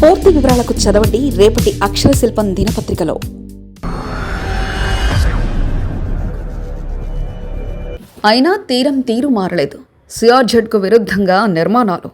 పూర్తి వివరాలకు చదవండి రేపటి అక్షర శిల్పం దినపత్రికలో. అయినా తీరం తీరు మారలేదు సిఆర్జెడ్కు విరుద్ధంగా నిర్మాణాలు.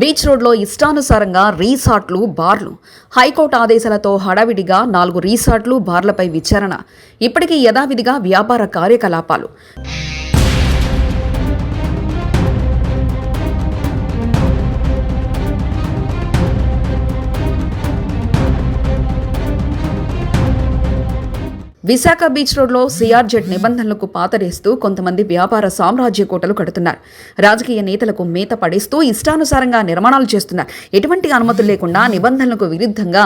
బీచ్ రోడ్లో ఇష్టానుసారంగా రీసార్ట్లు బార్లు. హైకోర్టు ఆదేశాలతో హడావిడిగా నాలుగు రీసార్ట్లు బార్లపై విచారణ. ఇప్పటికీ యథావిధిగా వ్యాపార కార్యకలాపాలు. విశాఖ బీచ్ రోడ్లో సిఆర్జెడ్ నిబంధనలకు పాతరేస్తూ కొంతమంది వ్యాపార సామ్రాజ్య కోటలు కడుతున్నారు. రాజకీయ నేతలకు మేత పడేస్తూ ఇష్టానుసారంగా నిర్మాణాలు చేస్తున్నారు. ఎటువంటి అనుమతులు లేకుండా నిబంధనలకు విరుద్ధంగా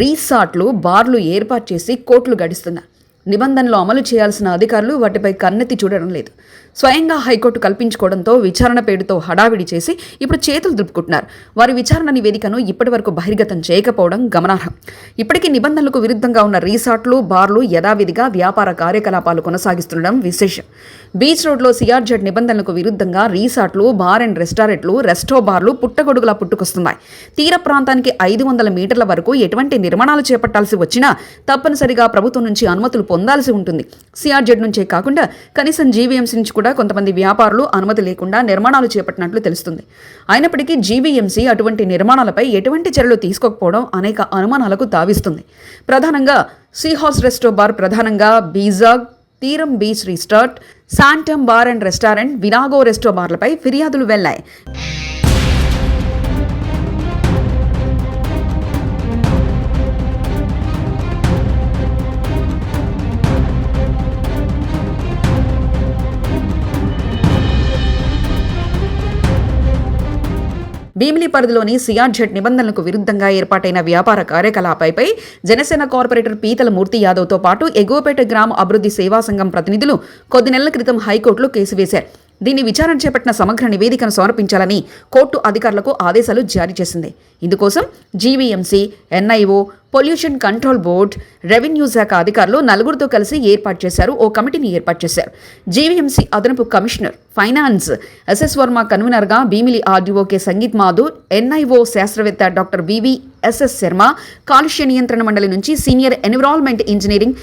రీసార్ట్లు బార్లు ఏర్పాటు చేసి కోట్లు గడిస్తున్నారు. నిబంధనలు అమలు చేయాల్సిన అధికారులు వాటిపై కన్నెత్తి చూడడం లేదు. స్వయంగా హైకోర్టు కల్పించుకోవడంతో విచారణ పేరుతో హడావిడి చేసి ఇప్పుడు చేతులు దులుపుకుంటున్నారు. వారి విచారణ నివేదికను ఇప్పటివరకు బహిర్గతం చేయకపోవడం గమనార్హం. ఇప్పటికీ నిబంధనలకు విరుద్ధంగా ఉన్న రీసార్ట్లు బార్లు యథావిధిగా వ్యాపార కార్యకలాపాలు కొనసాగిస్తుండడం విశేషం. బీచ్ రోడ్లో సిఆర్జెడ్ నిబంధనలకు విరుద్ధంగా రీసార్ట్లు బార్ అండ్ రెస్టారెంట్లు రెస్టో బార్లు పుట్టగొడుగులా పుట్టుకొస్తున్నాయి. తీర ప్రాంతానికి ఐదు వందల మీటర్ల వరకు ఎటువంటి నిర్మాణాలు చేపట్టాల్సి వచ్చినా తప్పనిసరిగా ప్రభుత్వం నుంచి అనుమతులు పొందాల్సి ఉంటుంది. సిఆర్జెడ్ నుంచే కాకుండా కనీసం జీవీఎంసీ నుంచి కూడా కొంతమంది వ్యాపారులు అనుమతి లేకుండా నిర్మాణాలు చేపట్టినట్లు తెలుస్తుంది. అయినప్పటికీ జీవీఎంసీ అటువంటి నిర్మాణాలపై ఎటువంటి చర్యలు తీసుకోకపోవడం అనేక అనుమానాలకు తావిస్తుంది ప్రధానంగా సీహాస్ రెస్టో బార్ ప్రధానంగా బీజాగ్ తీరం beach resort శాంటమ్ bar and restaurant Virago resto బార్లపై ఫిర్యాదులు వెళ్ళాయి. భీమిలి పరిధిలోని సియార్జెట్ నిబంధనలకు విరుద్ధంగా ఏర్పాటైన వ్యాపార కార్యకలాపాలపై జనసేన కార్పొరేటర్ పీతల మూర్తి యాదవ్తో పాటు ఎగువపేట గ్రామ అభివృద్ధి సేవా సంఘం ప్రతినిధులు కొద్ది నెలల క్రితం హైకోర్టులో కేసు వేశారు. దీన్ని విచారణ చేపట్టిన సమగ్ర నివేదికను సమర్పించాలని కోర్టు అధికారులకు ఆదేశాలు జారీ చేసింది. ఇందుకోసం GVMC NIO pollution control board revenue శాఖ అధికారులు నలుగురితో కలిసి ఏర్పాటు చేశారు ఓ కమిటీని ఏర్పాటు చేశారు. జీవీఎంసీ అదనపు కమిషనర్ ఫైనాన్స్ ఎస్ఎస్ వర్మ కన్వీనర్గా Bheemili RDO K Sangeet Mathur NIO శాస్త్రవేత్త డాక్టర్ వివి ఎస్ఎస్ శర్మ కాలుష్య నియంత్రణ మండలి నుంచి senior environment engineering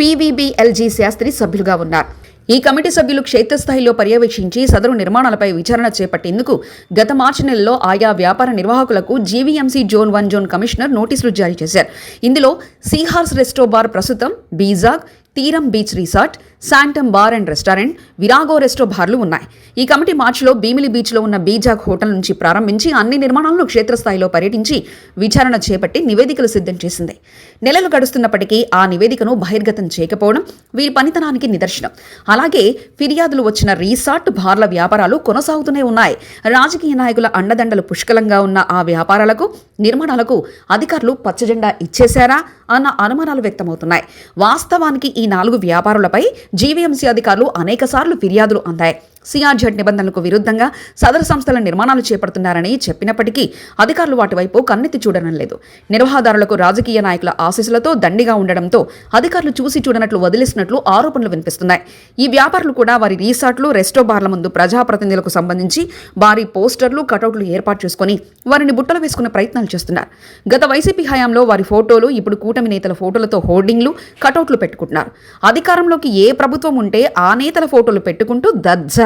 PVBLG Sastri సభ్యులుగా ఉన్నారు. ఈ కమిటీ సభ్యులు క్షేత్రస్థాయిలో పర్యవేక్షించి సదరు నిర్మాణాలపై విచారణ చేపట్టేందుకు గత మార్చి నెలలో ఆయా వ్యాపార నిర్వాహకులకు GVMC zone one zone commissioner నోటీసులు జారీ చేశారు. ఇందులో సీహార్స్ రెస్టో బార్ ప్రస్తుతం బీజాగ్ తీరం beach resort శాంటమ్ bar and restaurant Virago resto బార్లు ఉన్నాయి. ఈ కమిటీ మార్చిలో భీమిలి బీచ్లో ఉన్న బీజాగ్ హోటల్ నుంచి ప్రారంభించి అన్ని నిర్మాణాలను క్షేత్రస్థాయిలో పర్యటించి విచారణ చేపట్టి నివేదికలు సిద్ధం చేసింది. నెలలు గడుస్తున్నప్పటికీ ఆ నివేదికను బహిర్గతం చేయకపోవడం వీరి పనితనానికి నిదర్శనం. అలాగే ఫిర్యాదులు వచ్చిన రీసార్ట్ బార్ల వ్యాపారాలు కొనసాగుతూనే ఉన్నాయి. రాజకీయ నాయకుల అండదండలు పుష్కలంగా ఉన్న ఆ వ్యాపారాలకు నిర్మాణాలకు అధికారులు పచ్చజెండా ఇచ్చేశారా? అన్న అనుమానాలు వ్యక్తమవుతున్నాయి. వాస్తవానికి ఈ నాలుగు వ్యాపారులపై జీవీఎంసీ అధికారులు అనేకసార్లు ఫిర్యాదులు అందాయి. సిఆర్జెడ్ నిబంధనలకు విరుద్ధంగా సదరు సంస్థల నిర్మాణాలు చేపడుతున్నారని చెప్పినప్పటికీ అధికారులు వాటి వైపు కన్నెత్తి చూడడం లేదు. నిర్వాహదారులకు రాజకీయ నాయకుల ఆశీస్సులతో దండిగా ఉండడంతో అధికారులు చూసి చూడనట్లు వదిలేసినట్లు ఆరోపణలు వినిపిస్తున్నాయి. ఈ వ్యాపారులు కూడా వారి రీసార్ట్లు రెస్టో బార్ల ముందు ప్రజాప్రతినిధులకు సంబంధించి భారీ పోస్టర్లు కటౌట్లు ఏర్పాటు చేసుకుని వారిని బుట్టలు వేసుకునే ప్రయత్నాలు చేస్తున్నారు. గత వైసీపీ హయాంలో వారి ఫోటోలు ఇప్పుడు కూటమి నేతల ఫోటోలతో హోర్డింగ్లు కటౌట్లు పెట్టుకుంటున్నారు. అధికారంలోకి ఏ ప్రభుత్వం ఉంటే ఆ నేతల ఫోటోలు పెట్టుకుంటూ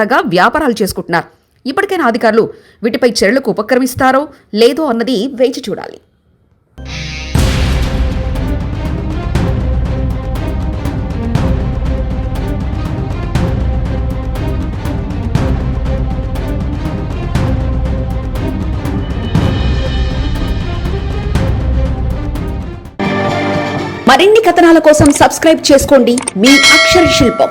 సరదాగా వ్యాపారాలు చేసుకుంటున్నారు. ఇప్పటికైనా అధికారులు వీటిపై చర్యలకు ఉపక్రమిస్తారో లేదో అన్నది వేచి చూడాలి. మరిన్ని కథనాల కోసం సబ్స్క్రైబ్ చేసుకోండి. మీ అక్షర శిల్పం.